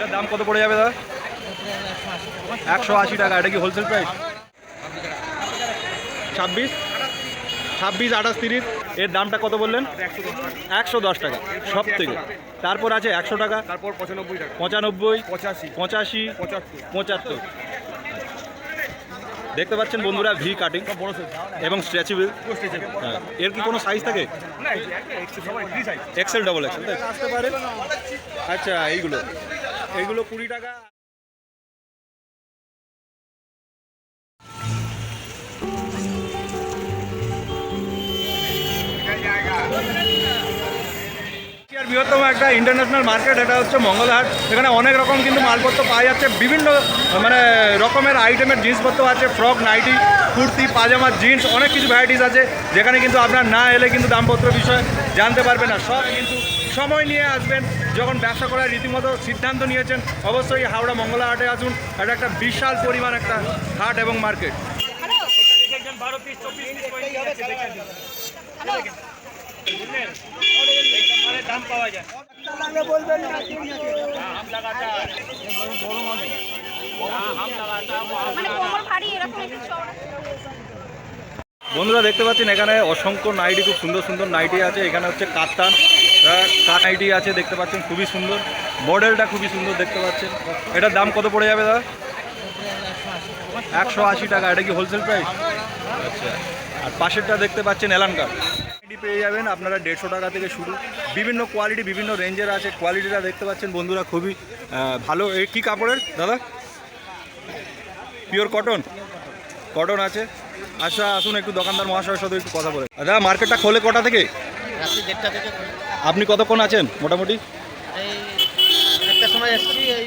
এটার দাম কত পড়ে যাবে দাদা? একশো আশি টাকা এটা কি হোলসেল প্রাইস ছাব্বিশ? ছাব্বিশ আঠাশ তিরিশ। এর দামটা কত বললেন? একশো দশ টাকা সব থেকে। তারপর আছে একশো টাকা তারপর পঁচানব্বই টাকা। পঁচানব্বই পঁচাশি। পঁচাশি পঁচাত্তর। দেখতে পাচ্ছেন বন্ধুরা ভি কাটিং এবং স্ট্রেচেবল হ্যাঁ এর কি কোনো সাইজ থাকে? এক্সেল ডবল এক্সেল আসতে পারে। আচ্ছা এইগুলো। এইগুলো কুড়ি টাকা। বৃহত্তম একটা ইন্টারন্যাশনাল মার্কেট এটা হচ্ছে মঙ্গলহাট। এখানে অনেক রকম কিন্তু মালপত্র পাওয়া যাচ্ছে। বিভিন্ন মানে রকমের আইটেমের জিনিসপত্র আছে। Frock nighty kurti, pajama jeans অনেক কিছু ভ্যারাইটিস আছে। যেখানে কিন্তু আপনার না এলে কিন্তু দামপত্র বিষয়ে জানতে পারবে না। সব কিন্তু সময় নিয়ে আসবেন। যখন ব্যবসা করার রীতিমতো সিদ্ধান্ত নিয়েছেন অবশ্যই হাওড়া মঙ্গলা হাটে আসুন। এটা একটা বিশাল পরিমাণ একটা হাট এবং মার্কেট। মানে বন্ধুরা দেখতে পাচ্ছেন এখানে অসংখ্য নাইটি খুব সুন্দর সুন্দর নাইটি আছে। এখানে হচ্ছে কাতান কাট নাইটি আছে, দেখতে পাচ্ছেন, খুবই সুন্দর। মডেলটা খুবই সুন্দর, দেখতে পাচ্ছেন। এটার দাম কত পড়ে যাবে, দাদা? একশো আশি টাকা, এটা কি হোলসেল প্রাইস আচ্ছা। আর পাশেরটা দেখতে পাচ্ছেন এলানকার নাইটি পেয়ে যাবেন, আপনারা দেড়শো টাকা থেকে শুরু। বিভিন্ন কোয়ালিটি বিভিন্ন রেঞ্জের আছে। কোয়ালিটিটা দেখতে পাচ্ছেন, বন্ধুরা, খুবই ভালো। এই কী কাপড়ের, দাদা? পিওর কটন কটন আছে। আচ্ছা আসুন একটু দোকানদার মহাশয়ের সাথে একটু কথা বলে। দাদা মার্কেটটা খোলে কটা থেকে? রাত্রি দেড়টা থেকে। আপনি কতক্ষণ আছেন মোটামুটি? সময় এসেছি এই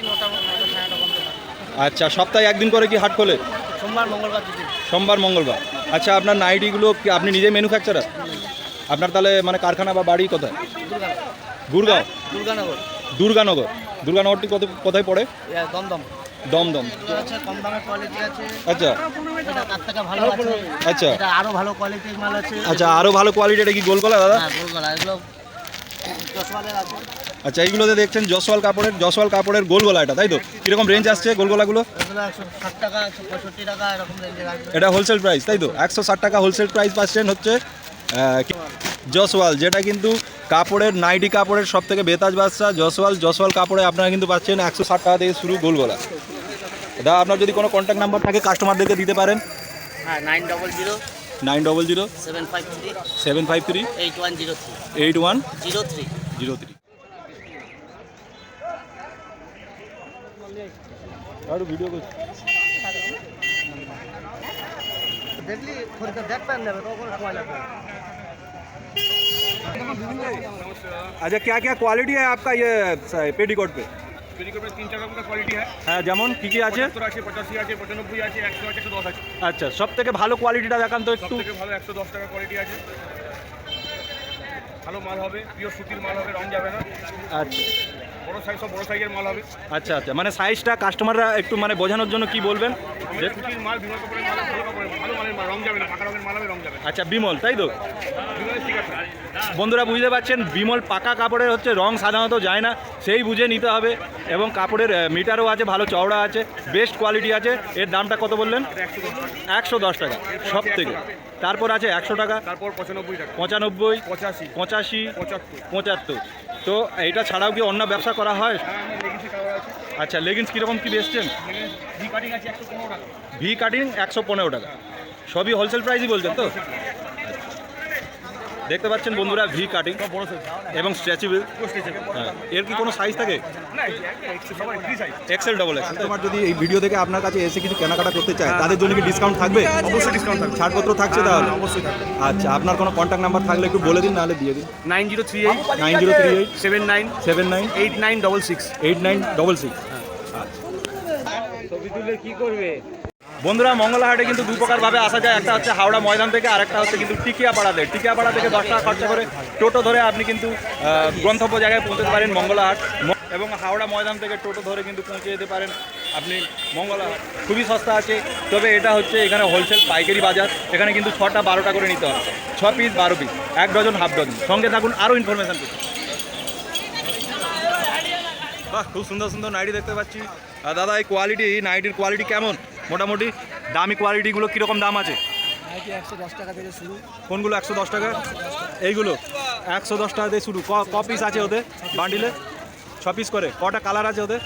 আচ্ছা সপ্তাহে একদিন করে কি হাট খোলে? সোমবার মঙ্গলবার সোমবার মঙ্গলবার। আচ্ছা আপনার নাইটিগুলো কি আপনি নিজে ম্যানুফ্যাকচারার আপনার তাহলে মানে কারখানা বা বাড়ি কোথায়? গুরগাঁও? দুর্গানগর। দুর্গানগর। দুর্গানগরটি কত কোথায় পড়ে? দমদম। দমদম। আচ্ছা। আচ্ছা। আরও ভালো কোয়ালিটির মাল আছে। আচ্ছা আরও ভালো কোয়ালিটি এটা কি গোলগলা দাদা? হ্যাঁ গোলগলা এগুলো আচ্ছা এইগুলোতে দেখছেন জসওয়াল কাপড়ের জসওয়াল কাপড়ের গোলগলা এটা তাই তো? কীরকম রেঞ্জ আসছে গোলগলাগুলো? এগুলো একশো ষাট টাকা একশো পঁয়ষট্টি টাকা এরকম রেঞ্জের আসবে। এটা হোলসেল প্রাইস তাই তো? একশো ষাট টাকা হোলসেল প্রাইস পাচ্ছেন হচ্ছে জসওয়াল যেটা কিন্তু কাপড়ের নাইটি কাপড়ের সব থেকে বেতাজ বাদশা জসওয়াল জসওয়াল কাপড়ে আপনারা কিন্তু পাচ্ছেন একশো ষাট টাকা থেকে শুরু গোলগোলা। দা আপনার যদি কোনো কন্ট্যাক্ট নাম্বার থাকে কাস্টমারদেরকে দিতে পারেন। হ্যাঁ nine double zero nine double zero seven five three seven five three eight one zero three eight one zero three zero three আর ভিডিও করছি দেখলি খরিদ্দার দেখবেন নেবে তখন সময় লাগবে अच्छा क्या क्या क्वालिटी है आपका ये पेटीकोट पे পেডিকোট তিন চার রকমের কোয়ালিটি হয় হ্যাঁ যেমন কী কী আছে সত্তর আছে পঁচাশি আছে পঁচানব্বই আছে একশো আছে একশো দশ আছে আচ্ছা সব থেকে ভালো কোয়ালিটিটা দেখান তো সব একটু থেকে ভালো একশো দশ টাকা কোয়ালিটি আছে ভালো মাল হবে পিওর সুতির মাল হবে রং যাবে না। আচ্ছা। বড় সাইজ সব বড় সাইজের মাল হবে। আচ্ছা আচ্ছা। মানে সাইজটা কাস্টমাররা একটু মানে বোঝানোর জন্য কি বলবেন? যে সুতির মাল বিমল কাপড়ের মাল ভালো কাপড়ের ভালো মালের মাল রং যাবে না পাকা রঙের মাল হবে রং যাবে না। আচ্ছা বিমল তাই তো? বিমলের ঠিক আছে। বন্ধুরা বুঝতে পারছেন বিমল পাকা কাপড়ের হচ্ছে রং সাধারণত যায় না সেই বুঝে নিতে হবে। এবং কাপড়ের আহ, মিটারও আছে ভালো চওড়া আছে বেস্ট কোয়ালিটি আছে। এর দামটা কত বললেন? একশো দশ টাকা একশো দশ টাকা সব থেকে তারপর আছে একশো টাকা তারপর পঁচানব্বই টাকা। পঁচানব্বই পঁচাশি। পঁচাশি পঁচাত্তর। পঁচাত্তর। তো এটা ছাড়াও কি অন্য ব্যবসা করা হয়? হ্যাঁ আচ্ছা লেগিংস কীরকম কী বেচছেন? টাকা। ভি কাটিং একশো পনেরো টাকা। সবই হোলসেল প্রাইসই বলছেন তো? দেখতে পাচ্ছেন বন্ধুরা ভি কাটিং এবং স্ট্রেচেবল হ্যাঁ। এর কি কোনো সাইজ থাকে? এক্সেল ডবল এক্সেল তোমার যদি এই ভিডিও দেখে আপনার কাছে এসে কিছু কেনাকাটা করতে চায় তাদের জন্য কি ডিসকাউন্ট থাকবে? অবশ্যই ডিসকাউন্ট থাকবে। ছাড়পত্র থাকছে তাহলে? অবশ্যই থাকবে। আচ্ছা আপনার কোনো কন্ট্যাক্ট নাম্বার থাকলে একটু বলে দিন নাহলে দিয়ে দিন। Nine zero three eight nine zero three eight seven nine seven nine eight nine double six. Eight nine double six. বন্ধুরা, মঙ্গলাহাটে কিন্তু দু প্রকারভাবে আসা যায়। একটা হচ্ছে হাওড়া ময়দান থেকে আর একটা হচ্ছে কিন্তু টিকিয়াপাড়াতে টিকিয়াপাড়া থেকে দশ টাকা খরচা করে টোটো ধরে আপনি কিন্তু গন্তব্য জায়গায় পৌঁছতে পারেন মঙ্গলাহাট। এবং হাওড়া ময়দান থেকে টোটো ধরে কিন্তু পৌঁছে যেতে পারেন আপনি মঙ্গলাহাট। খুবই সস্তা আছে, তবে এটা হচ্ছে এখানে হোলসেল পাইকারি বাজার। এখানে কিন্তু ছটা বারোটা করে নিতে হয় ছ পিস বারো পিস এক ডজন, হাফ ডজন। সঙ্গে থাকুন আরও ইনফরমেশান পেতে। বাহ, খুব সুন্দর সুন্দর নাইটি দেখতে পাচ্ছি। দাদা, এই কোয়ালিটি নাইটির কোয়ালিটি কেমন? মোটামুটি দামি কোয়ালিটিগুলো কীরকম দাম আছে? কোনগুলো একশো দশ টাকা? এইগুলো? একশো দশ টাকা দিয়ে শুরু। ক- পিস আছে ওদের বান্ডিলে ছ পিস করে। কটা কালার আছে ওদের?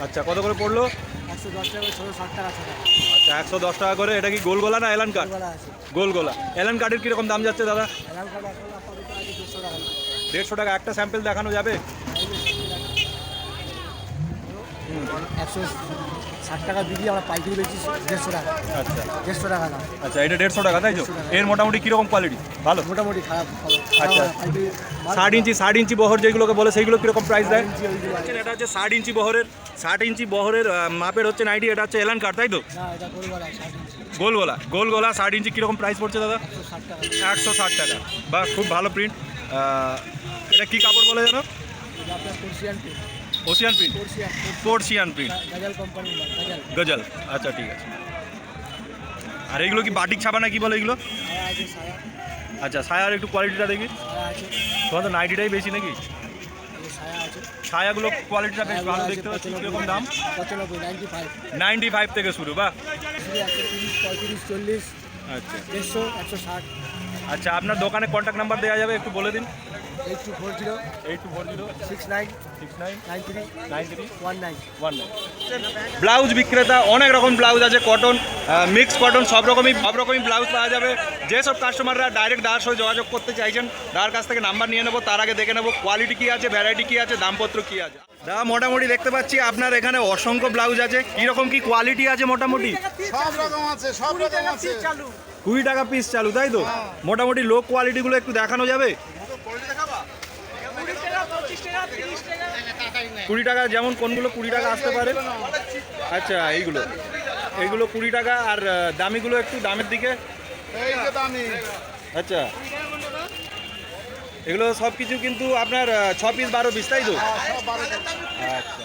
আচ্ছা কত করে পড়ল? আচ্ছা একশো দশ টাকা করে। এটা কি গোল গোলা না এলান কার্ড গোল গোলা এলান কার্ডের কীরকম দাম যাচ্ছে দাদা? দেড়শো টাকা একটা স্যাম্পেল দেখানো যাবে? একশো ষাট টাকা বিক্রি আমরা পাইকারি বেচি দেড়শো টাকা। আচ্ছা। দেড়শো টাকা দাম। আচ্ছা এটা দেড়শো টাকা তাই তো? এর মোটামুটি কীরকম কোয়ালিটি ভালো? মোটামুটি খারাপ। আচ্ছা। ষাট ইঞ্চি ষাট ইঞ্চি বহর যেগুলোকে বলে সেইগুলো কীরকম প্রাইস দেয়। এটা হচ্ছে ষাট ইঞ্চি বহরের ষাট ইঞ্চি বহরের মাপের হচ্ছে নাইটি এটা হচ্ছে এলান কার্ড তাই তো? গোল গোলা গোল গোলা ষাট ইঞ্চি কীরকম প্রাইস পড়ছে দাদা? একশো ষাট টাকা। বা খুব ভালো প্রিন্ট এটা কি কাপড় বলে জানো ওসিয়ান প্রিন্ট পোর্সিয়ান প্রিন্ট গাজাল আচ্ছা ঠিক আছে। আর এইগুলো কি বাটিক ছাপা না কি বলে এগুলো? আচ্ছা ছায়ার একটু কোয়ালিটিটা দেখি। তোমার তো নাইটিটাই বেশি নাকি? ছায়াগুলো কোয়ালিটিটা বেশ ভালো দেখতে পাচ্ছি কীরকম দাম? নাইনটি ফাইভ থেকে শুরু বা? আচ্ছা। দেড়শো একশো ষাট। আচ্ছা আপনার দোকানে কন্ট্যাক্ট নাম্বার দেওয়া যাবে একটু বলে দিন। Eight two four zero. Eight two four zero. Six nine. Six nine. Nine three. Nine three. One nine. One blouse বিক্রেতা অনেক রকম ব্লাউজ আছে কটন মিক্স কটন সব রকমই সব রকমই ব্লাউজ পাওয়া যাবে। যেসব কাস্টমাররা ডাইরেক্ট দার সঙ্গে যোগাযোগ করতে চাইছেন তার কাছ থেকে নাম্বার নিয়ে নেব তার আগে দেখে নেব কোয়ালিটি কী আছে ভ্যারাইটি কী আছে দামপত্র কী আছে। দাদা মোটামুটি দেখতে পাচ্ছি আপনার এখানে অসংখ্য ব্লাউজ আছে। কীরকম কি কোয়ালিটি আছে মোটামুটি? সব রকম আছে সব রকম আছে। কুড়ি টাকা পিস চালু তাই তো? মোটামুটি লো কোয়ালিটিগুলো একটু দেখানো যাবে? কুড়ি টাকা যেমন কোনগুলো কুড়ি টাকা আসতে পারে? আচ্ছা এইগুলো। এইগুলো কুড়ি টাকা আর দামিগুলো একটু দামের দিকে? আচ্ছা। এগুলো সব কিছু কিন্তু আপনার ছ পিস বারো পিস তাই তো? আচ্ছা।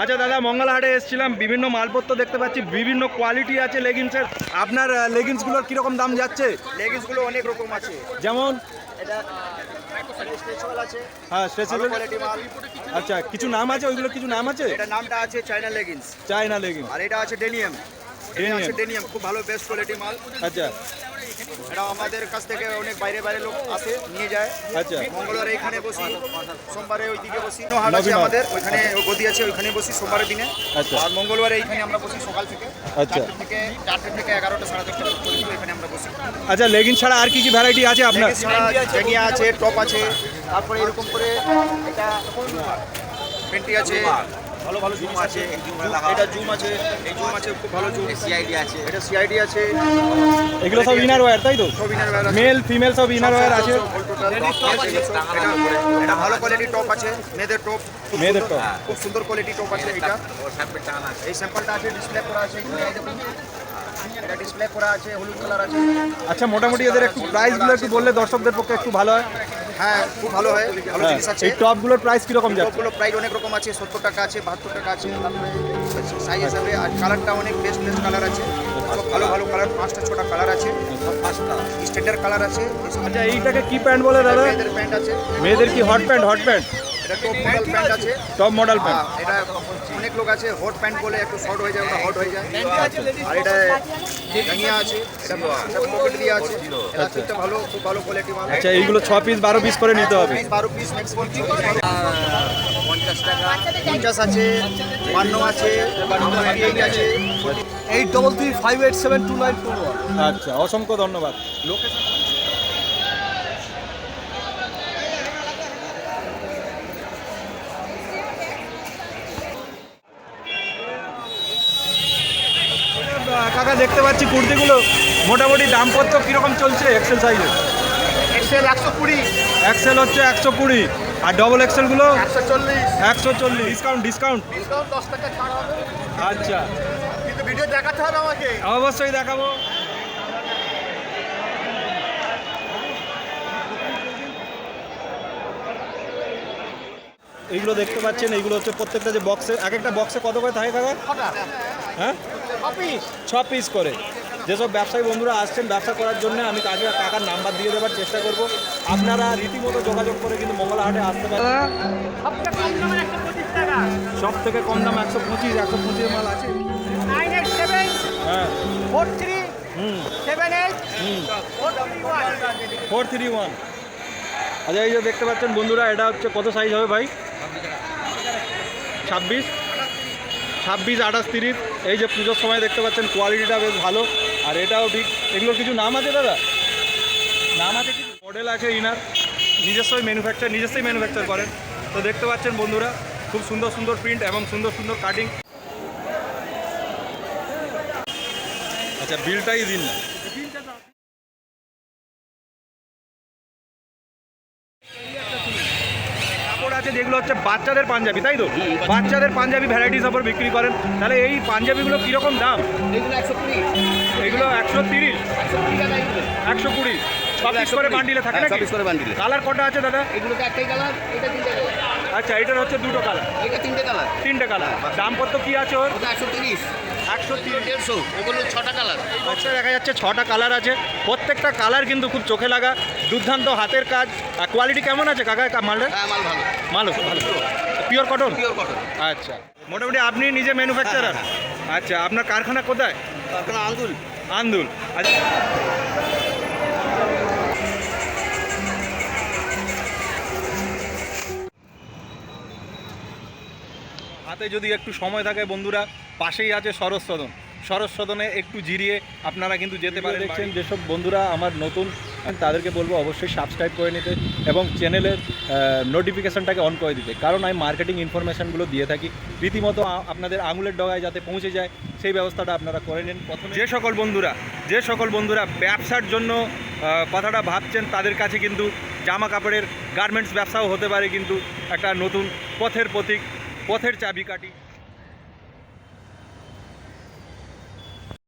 আচ্ছা দাদা মঙ্গলহাটে এসেছিলাম। বিভিন্ন মালপত্র দেখতে পাচ্ছি বিভিন্ন কোয়ালিটি আছে লেগিংসের আপনার লেগিংসগুলোর কীরকম দাম যাচ্ছে? লেগিংসগুলো অনেক রকম আছে। যেমন? হ্যাঁ স্ট্রেচেবল আচ্ছা কিছু নাম আছে? ওইগুলো কিছু নাম আছে? এটা নামটা আছে চায়না লেগিংস চায়না লেগিংস আর এটা আছে ডেনিয়াম ডেনিয়াম খুব ভালো বেস্ট কোয়ালিটি মাল। আচ্ছা। এটা আমাদের কাছ থেকে অনেক বাইরে বাইরে লোক আসে নিয়ে যায়। আচ্ছা। মঙ্গলবারে এখানে বসি সোমবারে ওই দিকে বসি হাট আছে আমাদের ওইখানে গদি আছে ওইখানে বসি সোমবারের দিনে। আচ্ছা। আর মঙ্গলবারে এইখানে আমরা বসি সকাল থেকে। আচ্ছা। থেকে চারটে থেকে এগারোটা সাড়ে দশটা পর্যন্ত এখানে আমরা বসি। আচ্ছা লেগিংস ছাড়া আর কি কি ভ্যারাইটি আছে আপনার? ছাড়া আছে টপ আছে তারপরে এরকম করে এটা পেন্টি আছে ভালো ভালো জুম আছে। এটা জুম আছে এই জুম আছে খুব ভালো জুম সিআইডি আছে। এটা সিআইডি আছে। এগুলো সব ইনার ওয়্যার তাই তো? সব ইনার ওয়্যার মেল ফিমেল সব ইনার ওয়্যার আছে। এটা এটা ভালো কোয়ালিটির টপ আছে। মেয়েদের টপ মেয়েদের টপ খুব সুন্দর কোয়ালিটি টপ আছে এটা এই স্যাম্পলটা আছে ডিসপ্লে করা আছে। এটা ডিসপ্লে করা আছে হলুদ কালার আছে। আচ্ছা মোটামুটি এদের একটু প্রাইসগুলো একটু বললে দর্শকদের পক্ষে একটু ভালো হয়। হ্যাঁ খুব ভালো হয় ভালো হ্যাঁ জিনিস আছে। এই টপগুলোর প্রাইস কীরকম যাচ্ছে? টপগুলো প্রাইস অনেক রকম আছে সত্তর টাকা আছে বাহাত্তর টাকা আছে সাইজ হিসাবে আর কালারটা অনেক বেস্ট বেস্ট কালার আছে। ভালো ভালো কালার পাঁচটা ছটা কালার আছে। পাঁচটা কালার আছে। আচ্ছা এইটাকে কি প্যান্ট বলে দাদা? মেয়েদের প্যান্ট আছে। মেয়েদের কি হট প্যান্ট হট প্যান্ট এটা টপ মডেল প্যান্ট আছে। টপ মডেল হ্যাঁ, প্যান্ট এটা অনেক লোক আছে হট প্যান্ট বলে একটু শর্ট হয়ে যায় ওটা হট হয়ে যায়। আর এটা জাঙ্গিয়া আছে এটা পকেট দিয়ে আছে। এটা ভালো খুব ভালো কোয়ালিটি মাল। আচ্ছা এইগুলো ছ পিস বারো পিস করে নিতে হবে। বারো পিস ম্যাক্সিমাম টাকা। আছে বান্ন আছে টোয়েন্টি এইট আছে। Eight double three five eight seven two nine four আচ্ছা অসংখ্য ধন্যবাদ। লোকেশন কাকা দেখতে পাচ্ছি কুর্তিগুলো মোটামুটি দামপত্র কীরকম চলছে এক্সেল সাইজে এক্সেল একশো কুড়ি। এক্সেল হচ্ছে একশো কুড়ি। আর ডবল এক্সেলগুলো একশো চল্লিশ। একশো চল্লিশ। ডিসকাউন্ট ডিসকাউন্ট ডিসকাউন্ট দশ টাকা ছাড় হবে। আচ্ছা। কিন্তু ভিডিও দেখাতে হবে আমাকে। অবশ্যই দেখাবো। এইগুলো দেখতে পাচ্ছেন, এইগুলো হচ্ছে প্রত্যেকটা যে বক্সে এক একটা বক্সে কত করে থাকে কাকা? হ্যাঁ? ছ পিস করে। যেসব ব্যবসায়ী বন্ধুরা আসছেন ব্যবসা করার জন্য, আমি কাকে কাকার নাম্বার দিয়ে দেওয়ার চেষ্টা করব। আপনারা রীতিমতো যোগাযোগ করে কিন্তু মঙ্গলা হাটে আসতে পারেন। সব থেকে কম দাম একশো পঁচিশ একশো পঁচিশ মাল আছে। হ্যাঁ। Four three hmm. Four three one আচ্ছা এই যে দেখতে পাচ্ছেন বন্ধুরা, এটা হচ্ছে কত সাইজ হবে ভাই? ছাব্বিশ ছাব্বিশ, আঠাশ, তিরিশ। এই যে পুজোর সময় দেখতে পাচ্ছেন কোয়ালিটিটা বেশ ভালো। আর এটাও ঠিক। এগুলোর কিছু নাম আছে দাদা? নাম আছে কিছু? মডেল আছে ইনার। নিজস্বই ম্যানুফ্যাকচার নিজস্বই ম্যানুফ্যাকচার করেন। তো দেখতে পাচ্ছেন বন্ধুরা, খুব সুন্দর সুন্দর প্রিন্ট এবং সুন্দর সুন্দর কাটিং আচ্ছা বিলটাই দিন না কাপড় আছে যেগুলো হচ্ছে বাচ্চাদের পাঞ্জাবি তাই তো? বাচ্চাদের পাঞ্জাবি। ভ্যারাইটিস ওপর বিক্রি করেন। তাহলে এই পাঞ্জাবিগুলো কীরকম দাম? এগুলো একশো তিরিশ। একশো কুড়ি একশো সব করে বান্ডিলে থাকে না করে বান্ডিলে। কালার কটা আছে দাদা? এগুলো একটাই কালার এটা তিনটা কালার আচ্ছা এটার হচ্ছে দুটো কালার এটা তিনটে কালার তিনটে কালার দাম কত কি আছে ওর? একশো তিরিশ। একশো তিরিশ। দেড়শো। ওগুলো ছটা কালার বক্সে দেখা যাচ্ছে ছটা কালার আছে। প্রত্যেকটা কালার কিন্তু খুব চোখে লাগা। দুর্দান্ত হাতের কাজ। আর কোয়ালিটি কেমন আছে কাকা মালটা? হ্যাঁ মাল ভালো। ভালো ভালো। পিওর কটন পিওর কটন আচ্ছা। মোটামুটি আপনি নিজে ম্যানুফ্যাকচারার আচ্ছা আপনার কারখানা কোথায়? কারখানা আঙ্গুল আন্দুল। আচ্ছা। হাতে যদি একটু সময় থাকে বন্ধুরা পাশেই আছে সরস সদন। সরস সদনে একটু জিরিয়ে আপনারা কিন্তু যেতে পারেন দেখছেন যেসব বন্ধুরা আমার নতুন তাদেরকে বলব অবশ্যই সাবস্ক্রাইব করে নিতে এবং চ্যানেলের নোটিফিকেশনটাকে অন করে দিতে। কারণ আমি মার্কেটিং ইনফরমেশনগুলো দিয়ে থাকি। রীতিমতো আপনাদের আঙুলের ডগায় যাতে পৌঁছে যায় সেই ব্যবস্থাটা আপনারা করে নিন প্রথমে। যে সকল বন্ধুরা যে সকল বন্ধুরা ব্যবসার জন্য কথাটা ভাবছেন তাদের কাছে কিন্তু জামা কাপড়ের গার্মেন্টস ব্যবসাও হতে পারে কিন্তু একটা নতুন পথের প্রতীক। পথের চাবিকাঠি